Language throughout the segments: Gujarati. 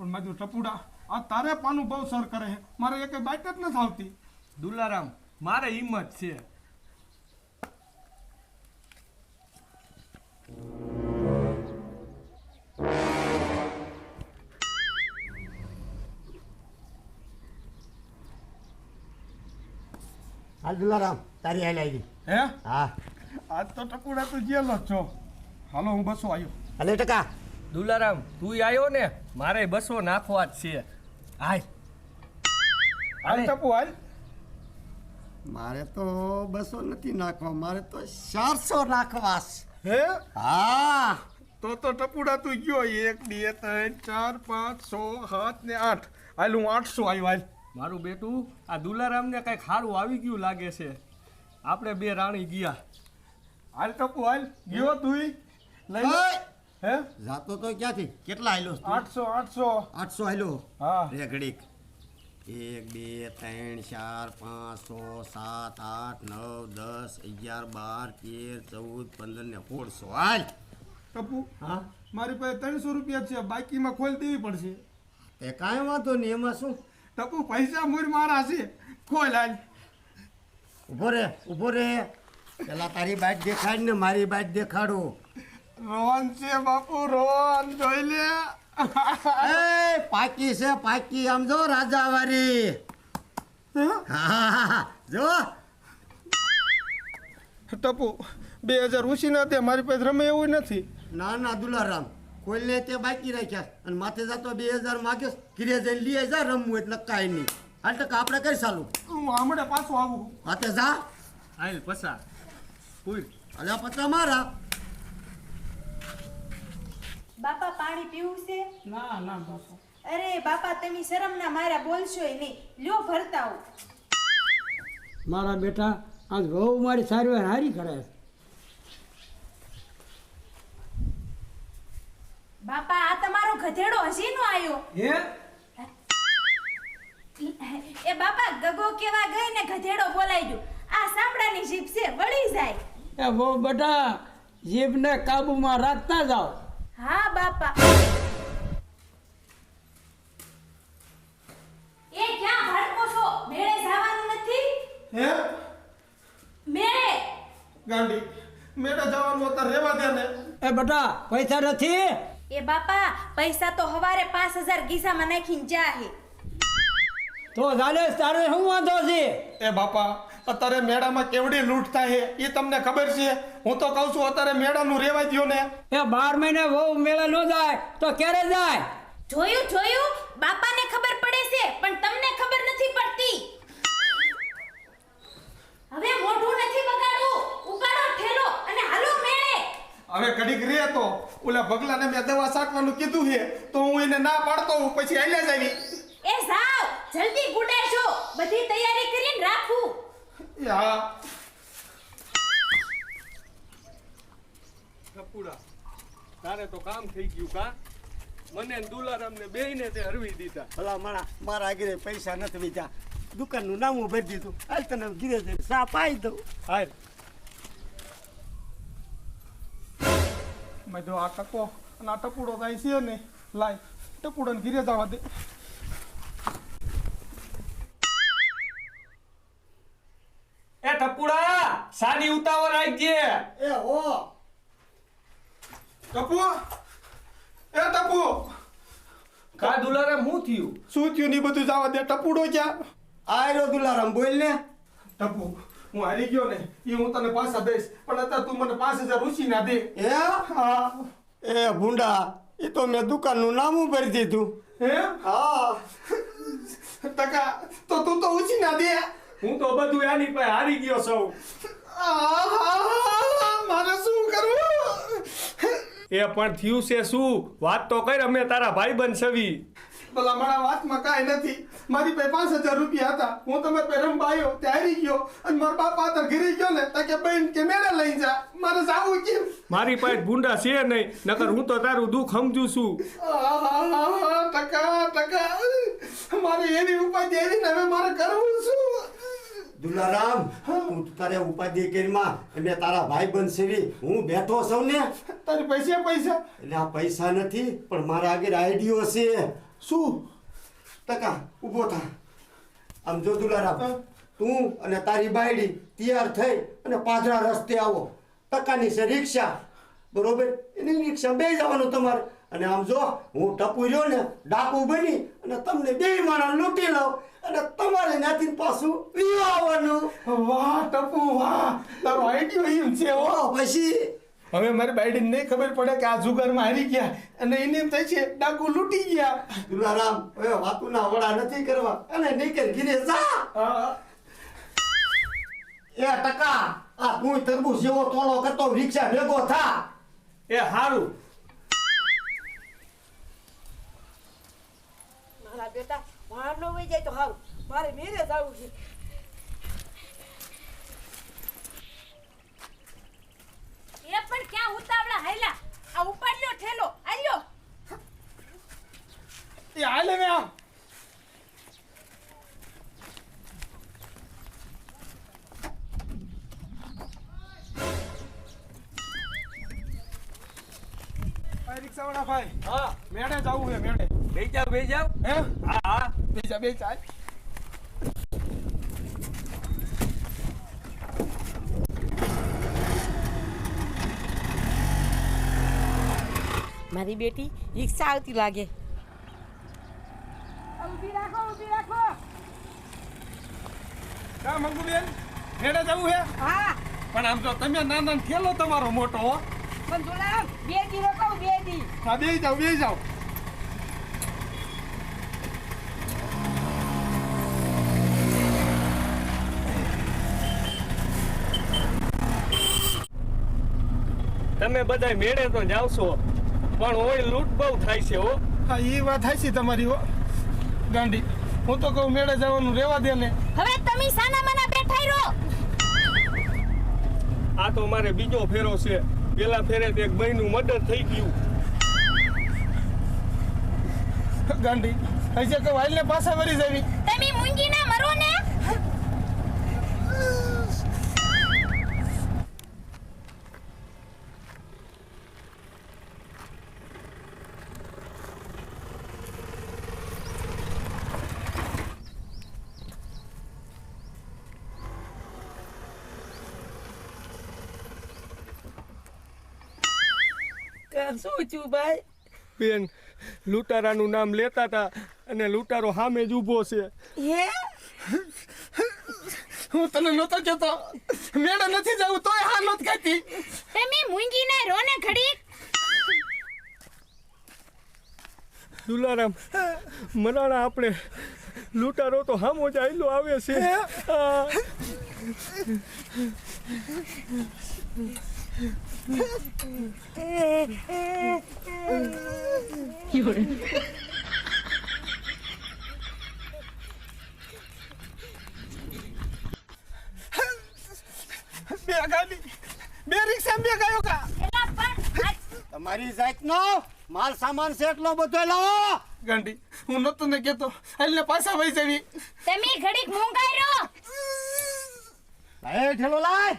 પણ મારું ટપુડા આ તારે પાનું બહુ સર કરે છે. મારે એક બાઇક જ નથી આવતી. દુલારામ મારે હિંમત છે. હાલ દુલારામ તારી હાલ આવી હે? હા. આજ તો ટકુડા તું જેલો છો. હાલો હું બસો આવ્યો. હલે ટકા. દુલારામ તું આવ્યો ને? મારે બસો નાખવા જ છે. હાય હાલ અરે. ટપુ હાલ. મારે તો બસો નથી નાખવા મારે તો ચારસો નાખવા હે? હા. તો તો ટપુડા તું ગયો એક બે ત્રણ ચાર પાંચ છ સાત ને આઠ. હાલ હું આઠસો આવ્યો હાલ. મારું બેટું આ દુલારામને કંઈક સારું આવી ગયું લાગે છે. આપણે બે રાણી ગયા. હાલ ટપુ હાલ. ગયો તું લઈ! હે? જાતો તો ક્યાંથી? કેટલા આયલો આઠસો આઠસો. આઠસો આયલો? હા. રે ઘડીક. એક બે ત્રણ ચાર પાંચ છ સાત આઠ નવ દસ અગિયાર બાર તેર ચૌદ પંદર ને સોળસો. હાલ. ટપુ હા મારી પાસે ત્રણસો રૂપિયા છે. બાકીમાં ખોલ દેવી પડશે. એ કાંઈ વાંધો નહીં એમાં શું? ટપુ પૈસા મૂર મારા છે. ખોલ હાલ. ઊભો રે ઊભો રે. પેલા તારી બાઈટ દેખાડ ને મારી બાઈટ દેખાડું. રોહન છે બાપુ રોહન જોઈ લે. એ પાકી છે પાકી. આમ જો રાજાવારી. હા, હા, હા, હા. જો. ટપુ બે હજાર ઉછી ના દે મારી પાસે રમે એવું નથી. ના ના દુલારામ. કોઈને તે બાકી રાખ્યા અને માથે જતો બે હજાર માગે ઘીરે જઈને લઈએ જા રમવું એટલે કાંઈ નહીં. હાલ ટકા આપણે કરી ચાલુ. હું હમણાં પાછું આવું. હાથે જા. હાલ પસા પૂર. અલ્યા પચા મારા બાપા પાણી પીવું છે ના ના બાપા. અરે બાપા તમે શરમના મારા બોલશો નહીં. લ્યો ભરતા હો મારા બેટા આ બહુ મારી સારવાર હારી કરે બાપા આ તમારો ગધેડો હજી નો આવ્યો હે? એ બાપા ગગો કેવા ગઈ ને ગધેડો બોલાઈ ગયો. આ સાંભળાની જીભ છે વળી જાય. એ બહુ બેટા જીભને કાબુમાં રાખતા જાઓ. હા બાપા. એ ક્યાં ભડકો છો? મેળે જવાનું નથી? હે? મેળે? ગાંડી મેળે જવાનું હતા રેવા દે ને. એ બેટા પૈસા નથી? એ બાપા પૈસા તો હવારે પાંચ હજાર ગીસામાં નાખીને જાહે. તો ચાલે તારે શું વાંધો છે? એ બાપા અત્યારે મેળામાં કેવડી લૂંટ થાય એ તમને ખબર છે? હું તો કહું છું અત્યારે મેળાનું રેવા દો ને. એ બાર મહિને બહુ મેળા ન જાય તો ક્યારે જાય? જોયું જોયું? બાપાને ખબર પડે છે પણ તમને ખબર નથી પડતી. હવે મોઢું નથી બગાડવું. ઉપાડો ઠેલો અને હાલો મેળે. હવે ઘડીક રે તો. ઓલા ભગલાને મેં દવા સાટવાનું કીધું છે તો હું એને ના પાડતો હું પછી આલ્યા જ આવી એ સાવ જલ્દી ગુડાશો બધી તૈયારી કરીને રાખું. એ હા તારે તો કામ થઈ ગયું કા? મને ને બે ને તે હરવી દીધા. ભલા મારા મારા આગળ પૈસા નથી બીજા દુકાનનું નામ ભરી દીધું. હાલ તને ઘીરે જઈને સા પાઈ દઉં. હાલ. મેં જો આ ટકો અને આ ટપુડો જાય છે ને લાય ટપુડોને ઘીરે જવા દે. સાની ઉતાવળ રાખજે. એ હો. ટપુ? એ ટપુ. કા દુલારામ શું થયું? શું થયું ની બધું જવા દે? ટપુડો ક્યાં? આયરો દુલારામ બોલ ને. ટપુ હું હારી ગયો ને. એ હું તને પાછા દઈશ. પણ અત્યારે તું મને પાંચ હજાર ઉછી ના દે. એ હા. એ ભૂંડા એ તો મેં દુકાનનું નામ ભરી દીધું. હે? હા. ટકા તો તું તો ઉછી ના દે. હું તો બધું આની પાસે હારી ગયો સૌ મારે શું કરવું? એ પણ થયું છે શું? વાત તો કર અમે તારા ભાઈ છવી ભલા મારા વાતમાં કાંઈ નથી. મારી પાસે પાંચ હજાર રૂપિયા હતા. હું તમે પાસે રમવા આવ્યો તે ગયો અને મારા બાપા તો ઘરે ગયો ને તો કે બેન કે મેળે લઈ જા. મારે જાવું કેમ? મારી પાસે ભૂંડા છે નહીં નકર હું તો તારું દુઃખ સમજુ છું. ટકા ટકા. મારે એવી ઉપાય દેવી ને હવે મારે કરવું શું? દુલારામ હું તારે ઉપાધિ કરીમાં અમે તારા ભાઈ બંધ સેવી હું બેઠો છું ને. તારી પૈસા પૈસા? એટલે આ પૈસા નથી પણ મારા આગળ આઈડિયો છે. શું? ટકા ઊભો થા. આમ જો દુલારામ તું અને તારી બાયડી તૈયાર થઈ અને પાદરા રસ્તે આવો. ટકાની છે રિક્ષા. બરોબર? એની રિક્ષા બે જવાનું તમારે. અને આમ જો હું ટપુ રહ્યો ને ડાકુ બની અને તમને બે માણસ લૂંટી લઉં અને તમારે ત્યાંથી પાછું વીવા આવવાનું. વાહ ટપુ વાહ. તારો આઈડિયો એમ છે ઓ, પછી? હવે મારી બાઈડીને નહીં ખબર પડે કે આ જુગારમાં હારી ગયા અને એને એમ થાય છે ડાકુ લૂંટી ગયા. દુલારામ હવે વાતુના વડા નથી કરવા. અને નીકળ ગીરે જા. એ ટકા આ તું તરબૂચ જેવો તોલો કરતો રિક્ષા ભેગો થા. એ હારું. બેટા બહાર ન વહી જાય તો સારું મારે મેરે જવું છે. એ પણ ક્યાં ઉતાવળા હાયલા આ ઉપાડ્યો ઠેલો. આલ્યો. એ હાલે ને આમ ભાઈ રિક્ષાવાળા ભાઈ હા. મેળે જવું છે મેળે. બે જાવ બે જાવ હે? હા હા. બીજા બે ચાલ મારી બેટી રિક્ષા આવતી લાગે. ઊભી રાખો ઊભી રાખો. કા મંગુ બેન મેળે જવું હે? હા. પણ આમ તો તમે નાના ને તમારો મોટો હો. પણ જોડા બે દી રોકાવ બે દી હા બે જાવ બે જાવ તમે બધા મેળે તો જાવશો. પણ ઓય લૂંટ બહુ થાય છે હો. હા એ વાત થાય છે તમારી હો. ગાંડી હું તો કહું મેળે જવાનું રેવા દે ને. હવે તમે સાના મના બેઠાઈ રહો. આ તો મારે બીજો ફેરો છે. પેલા ફેરે તો એક બહેનું મર્ડર થઈ ગયું. ગાંડી હજે કહું હાલને પાછા વળી જાવી. તમે મૂંગી ના મરો ને કાં શું છું ભાઈ? બેન લૂંટારાનું નામ લેતા હતા અને લૂંટારો સામે જ ઊભો છે. હે? હું તને નહોતો કહેતો મેળે નથી જવું તોય હા નહોત કહેતી તમે મૂંગી ના રો ને ઘડી. દુલારામ મરાણા આપણે લૂંટારો તો હામો જ આયલો આવે છે. આ. બે ગાડી બે રિક્ષા બે ગયો કા? એલા પણ આ તમારી જાતનો માલ સામાન છે એટલો બધો લાવો. ગાંડી હું નહોતો ને કહેતો હાલને પાછા વહી જાવી. તમે ઘડીક મૂંગાઈ રહો એ ઠેલો લાય.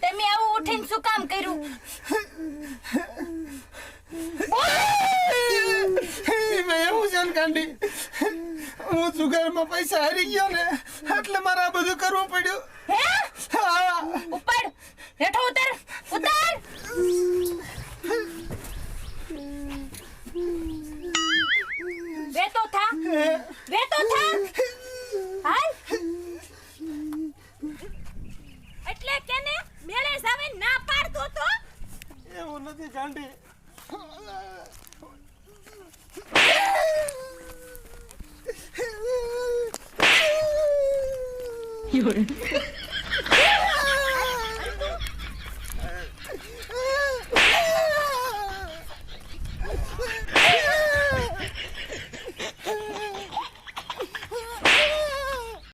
તમે આવું ઉઠીને શું કામ કર્યું? મેં એવું છે કાંડી હું જુગારમાં પૈસા હારી ગયો ને, એટલે મારે આ બધું કરવું પડ્યું હે હા ઉપર હેઠો ઉતર ઉતર વેતો થા વેતો થા હાલ એટલે કેને મેળે સાવે ના પાડતો તો એવું નથી ગાંડી હે